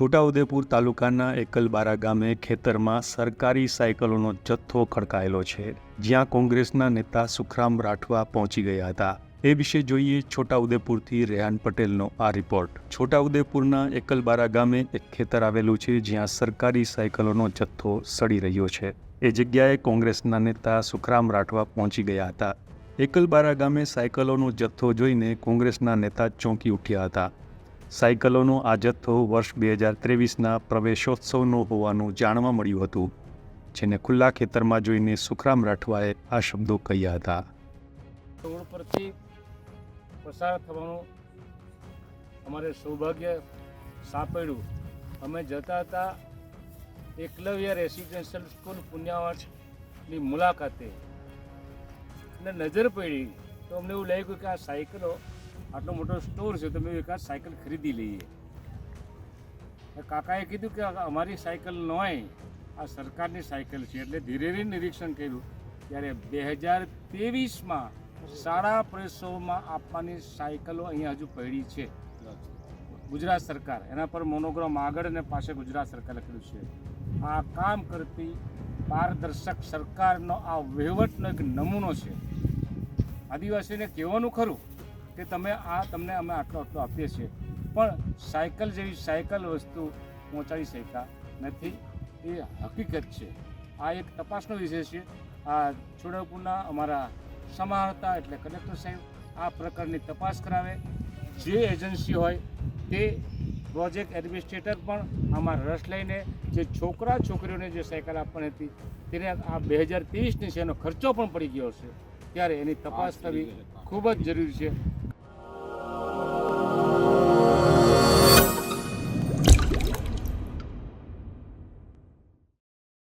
છોટાઉદેપુર તાલુકાના એકલબારા ગામે ખેતરમાં સરકારી સાયકલોનો જથ્થો ખડકાયેલો છે, જ્યાં કોંગ્રેસના નેતા સુખરામ રાઠવા પહોંચી ગયા હતા. એ વિશે જોઈએ છોટાઉદેપુરથી રેહાન પટેલનો આ રિપોર્ટ. છોટાઉદેપુરના એકલબારા ગામે એક ખેતર આવેલું છે, જ્યાં સરકારી સાયકલોનો જથ્થો સડી રહ્યો છે. એ જગ્યાએ કોંગ્રેસના નેતા સુખરામ રાઠવા પહોંચી ગયા હતા. એકલબારા ગામે સાયકલોનો જથ્થો જોઈને કોંગ્રેસના નેતા ચોંકી ઉઠ્યા હતા. સાયકલોનો આ જથ્થો વર્ષ બે હજાર ત્રેવીસના પ્રવેશોત્સવનો હોવાનું જાણવા મળ્યું હતું, જેને ખુલ્લા ખેતરમાં જોઈને સુખરામ રાઠવાએ આ શબ્દો કહ્યા હતા. રોડ પરથી પસાર થવાનું અમારે સૌભાગ્ય સાંપડ્યું. અમે જતા હતા એકલવ્ય રેસિડેન્શિયલ સ્કૂલ પુણ્યાવાટની મુલાકાતે. અને નજર પડી તો અમને એવું લાગ્યું કે આ સાયકલો આટલો મોટો સ્ટોર છે, તો મેં એકાદ સાયકલ ખરીદી લઈએ. કાકાએ કીધું કે અમારી સાયકલ નોય, આ સરકારની સાયકલ છે, એટલે ધીરે ધીરે નિરીક્ષણ કર્યું. ત્યારે બે હજાર ત્રેવીસમાં શાળા પ્રવેશોમાં આપવાની સાયકલો અહીંયા હજુ પડી છે. ગુજરાત સરકાર, એના પર મોનોગ્રામ આગળ અને પાસે ગુજરાત સરકાર લખેલું છે. આ કામ કરતી પારદર્શક સરકારનો આ વહીવટનો એક નમૂનો છે. આદિવાસીને કહેવાનું ખરું કે તમે આ તમને અમે આટલો આટલો આપીએ છીએ. પણ સાયકલ જેવી સાયકલ વસ્તુ પહોંચાડી શક્યા નથી. એ હકીકત છે. આ એક તપાસનો વિષય છે. આ છોટાઉદેપુરના અમારા સમાહર્તા એટલે કલેક્ટર સાહેબ આ પ્રકારની તપાસ કરાવે. જે એજન્સી હોય તે પ્રોજેક્ટ એડમિનિસ્ટ્રેટર પણ આમાં રસ લઈને જે છોકરા છોકરીઓને જે સાયકલ આપવાની હતી તેને આ બે હજાર ત્રીસની છે એનો ખર્ચો પણ પડી ગયો છે ત્યારે એની તપાસ કરવી ખૂબ જ જરૂરી છે.